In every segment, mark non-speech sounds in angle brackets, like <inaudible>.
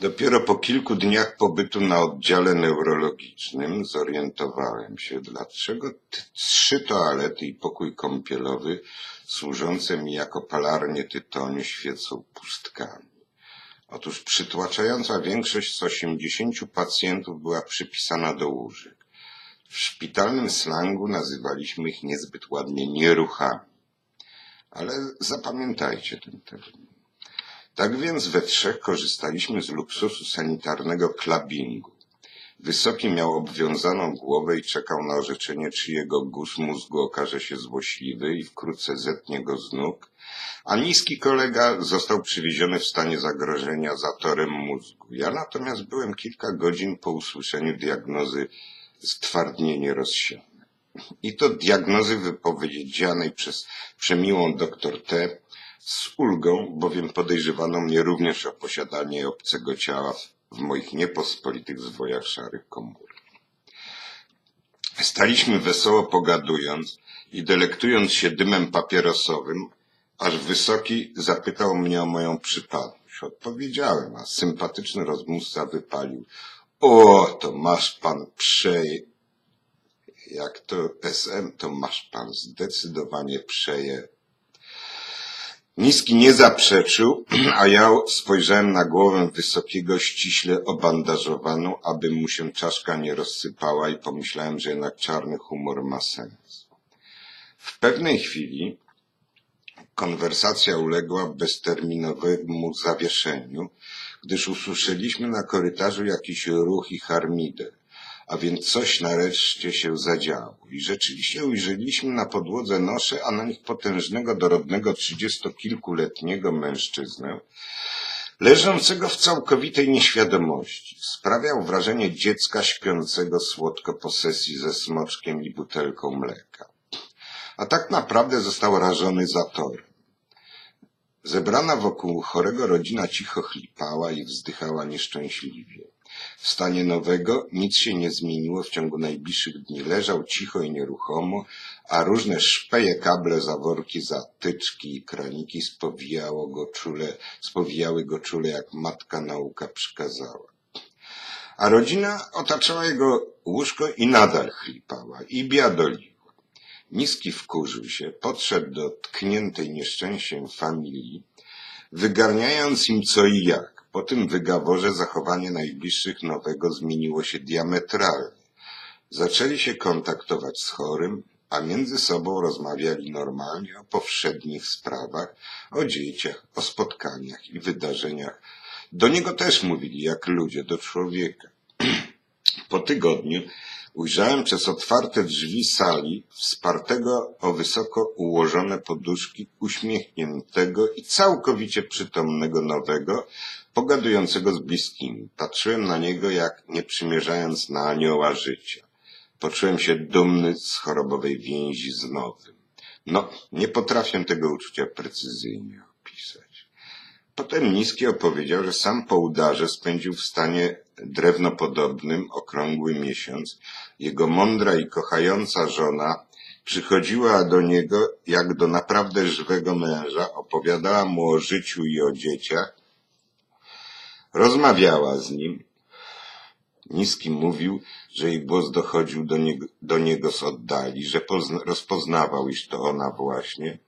Dopiero po kilku dniach pobytu na oddziale neurologicznym zorientowałem się, dlaczego trzy toalety i pokój kąpielowy służące mi jako palarnie tytoniu świecą pustkami. Otóż przytłaczająca większość z 80 pacjentów była przypisana do łóżek. W szpitalnym slangu nazywaliśmy ich niezbyt ładnie nieruchami. Ale zapamiętajcie ten termin. Tak więc we trzech korzystaliśmy z luksusu sanitarnego klabingu. Wysoki miał obwiązaną głowę i czekał na orzeczenie, czy jego guz mózgu okaże się złośliwy i wkrótce zetnie go z nóg, a niski kolega został przywieziony w stanie zagrożenia zatorem mózgu. Ja natomiast byłem kilka godzin po usłyszeniu diagnozy stwardnienie rozsiane. I to diagnozy wypowiedzianej przez przemiłą doktor T. z ulgą, bowiem podejrzewano mnie również o posiadanie obcego ciała w moich niepospolitych zwojach szarych komór. Staliśmy wesoło pogadując i delektując się dymem papierosowym, aż Wysoki zapytał mnie o moją przypadłość. Odpowiedziałem, a sympatyczny rozmówca wypalił. O, to masz pan przeje. Jak to SM, to masz pan zdecydowanie przeje. Niski nie zaprzeczył, a ja spojrzałem na głowę Wysokiego ściśle obandażowaną, aby mu się czaszka nie rozsypała i pomyślałem, że jednak czarny humor ma sens. W pewnej chwili konwersacja uległa bezterminowemu zawieszeniu, gdyż usłyszeliśmy na korytarzu jakiś ruch i harmidę, a więc coś nareszcie się zadziało. I rzeczywiście ujrzeliśmy na podłodze nosze, a na nich potężnego, dorodnego, trzydziestokilkuletniego mężczyznę, leżącego w całkowitej nieświadomości. Sprawiał wrażenie dziecka śpiącego słodko po sesji ze smoczkiem i butelką mleka. A tak naprawdę został rażony zatorem. Zebrana wokół chorego rodzina cicho chlipała i wzdychała nieszczęśliwie. W stanie nowego nic się nie zmieniło w ciągu najbliższych dni. Leżał cicho i nieruchomo, a różne szpeje, kable, zaworki, zatyczki i kraniki spowijało go czule, spowijały go czule, jak matka nauka przykazała. A rodzina otaczała jego łóżko i nadal chlipała i biadoliła. Niski wkurzył się, podszedł do tkniętej nieszczęściem familii, wygarniając im co i jak. Po tym wygaworze zachowanie najbliższych nowego zmieniło się diametralnie. Zaczęli się kontaktować z chorym, a między sobą rozmawiali normalnie o powszednich sprawach, o dzieciach, o spotkaniach i wydarzeniach. Do niego też mówili jak ludzie do człowieka. <clears throat> Po tygodniu ujrzałem przez otwarte drzwi sali wspartego o wysoko ułożone poduszki uśmiechniętego i całkowicie przytomnego nowego, pogadującego z bliskimi. Patrzyłem na niego jak nie przymierzając na anioła życia. Poczułem się dumny z chorobowej więzi z nowym. No, nie potrafię tego uczucia precyzyjnie opisać. Potem Niski opowiedział, że sam po udarze spędził w stanie drewnopodobnym okrągły miesiąc. Jego mądra i kochająca żona przychodziła do niego jak do naprawdę żywego męża, opowiadała mu o życiu i o dzieciach, rozmawiała z nim. Niski mówił, że jej głos dochodził do niego, do niego z oddali, że pozna, rozpoznawał, iż to ona właśnie,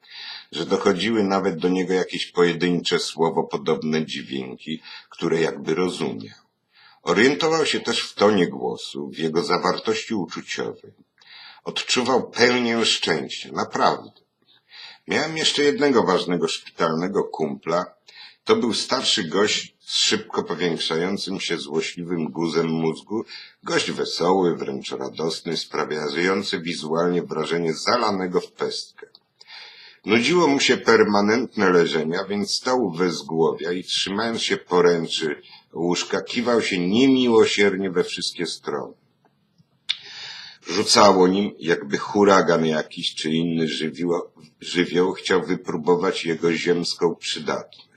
że dochodziły nawet do niego jakieś pojedyncze słowo podobne dźwięki, które jakby rozumiał. Orientował się też w tonie głosu, w jego zawartości uczuciowej. Odczuwał pełnię szczęścia, naprawdę. Miałem jeszcze jednego ważnego szpitalnego kumpla. To był starszy gość z szybko powiększającym się złośliwym guzem mózgu, gość wesoły, wręcz radosny, sprawiający wizualnie wrażenie zalanego w pestkę. Nudziło mu się permanentne leżenie, a więc stał wezgłowia i trzymając się poręczy łóżka, kiwał się niemiłosiernie we wszystkie strony. Rzucało nim, jakby huragan jakiś czy inny żywioł, żywioł chciał wypróbować jego ziemską przydatność.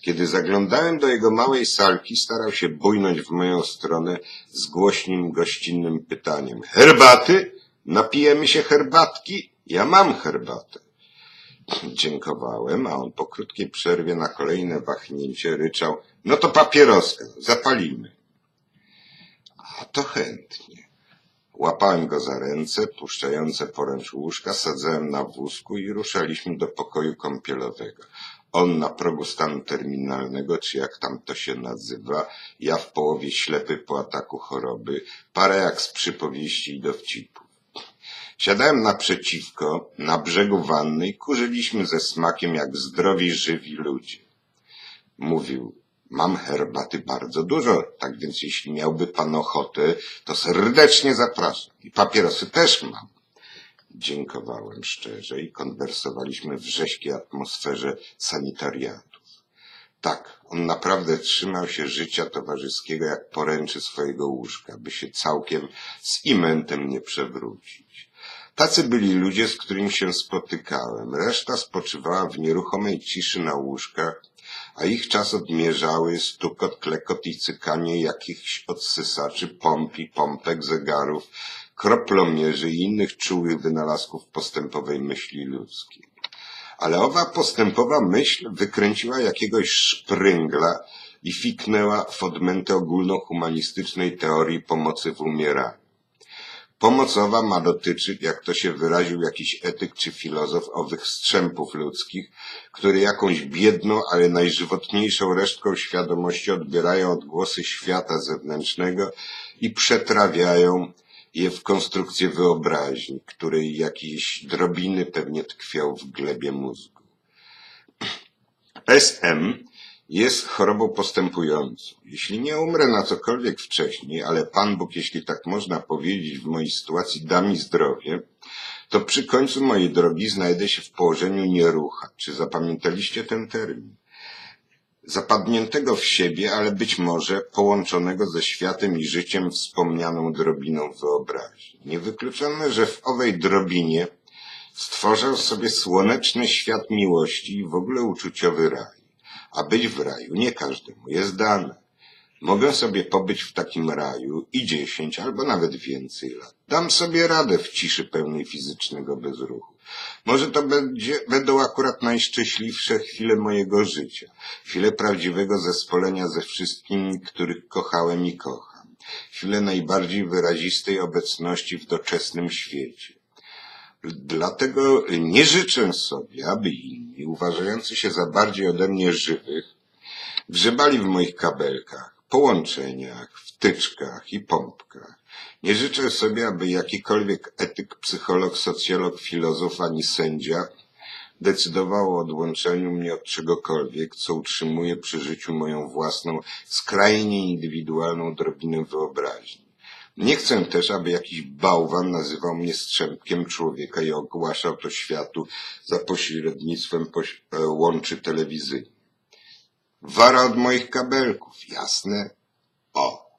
Kiedy zaglądałem do jego małej salki, starał się bujnąć w moją stronę z głośnym, gościnnym pytaniem. Herbaty? Napijemy się herbatki? Ja mam herbatę. Dziękowałem, a on po krótkiej przerwie na kolejne wahnięcie ryczał, no to papieroska, zapalimy. A to chętnie. Łapałem go za ręce, puszczające poręcz łóżka, sadzałem na wózku i ruszaliśmy do pokoju kąpielowego. On na progu stanu terminalnego, czy jak tam to się nazywa, ja w połowie ślepy po ataku choroby, parę jak z przypowieści i dowcipów. Siadałem naprzeciwko, na brzegu wanny i kurzyliśmy ze smakiem jak zdrowi, żywi ludzie. Mówił, mam herbaty bardzo dużo, tak więc jeśli miałby pan ochotę, to serdecznie zapraszam. I papierosy też mam. Dziękowałem szczerze i konwersowaliśmy w rzeźkiej atmosferze sanitariatów. Tak, on naprawdę trzymał się życia towarzyskiego jak poręczy swojego łóżka, by się całkiem z imentem nie przewrócić. Tacy byli ludzie, z którymi się spotykałem. Reszta spoczywała w nieruchomej ciszy na łóżkach, a ich czas odmierzały stukot, klekot i cykanie jakichś odsysaczy, pompi, pompek, zegarów, kroplomierzy i innych czułych wynalazków postępowej myśli ludzkiej. Ale owa postępowa myśl wykręciła jakiegoś szpryngla i fiknęła w odmętę ogólnohumanistycznej teorii pomocy w umieraniu. Pomocowa ma dotyczyć, jak to się wyraził jakiś etyk czy filozof, owych strzępów ludzkich, które jakąś biedną, ale najżywotniejszą resztką świadomości odbierają odgłosy świata zewnętrznego i przetrawiają je w konstrukcję wyobraźni, której jakieś drobiny pewnie tkwią w glebie mózgu. SM jest chorobą postępującą. Jeśli nie umrę na cokolwiek wcześniej, ale Pan Bóg, jeśli tak można powiedzieć, w mojej sytuacji da mi zdrowie, to przy końcu mojej drogi znajdę się w położeniu nierucha. Czy zapamiętaliście ten termin? Zapadniętego w siebie, ale być może połączonego ze światem i życiem wspomnianą drobiną wyobraźni. Niewykluczone, że w owej drobinie stworzę sobie słoneczny świat miłości i w ogóle uczuciowy raj. A być w raju nie każdemu jest dane. Mogę sobie pobyć w takim raju i dziesięć albo nawet więcej lat. Dam sobie radę w ciszy pełnej fizycznego bezruchu. Może to będzie, będą akurat najszczęśliwsze chwile mojego życia. Chwile prawdziwego zespolenia ze wszystkimi, których kochałem i kocham. Chwile najbardziej wyrazistej obecności w doczesnym świecie. Dlatego nie życzę sobie, aby inni, uważający się za bardziej ode mnie żywych, grzebali w moich kabelkach, połączeniach, wtyczkach i pompkach. Nie życzę sobie, aby jakikolwiek etyk, psycholog, socjolog, filozof ani sędzia decydował o odłączeniu mnie od czegokolwiek, co utrzymuje przy życiu moją własną, skrajnie indywidualną drobinę wyobraźni. Nie chcę też, aby jakiś bałwan nazywał mnie strzępkiem człowieka i ogłaszał to światu za pośrednictwem poś e, łączy telewizyjnych. Wara od moich kabelków, jasne? O,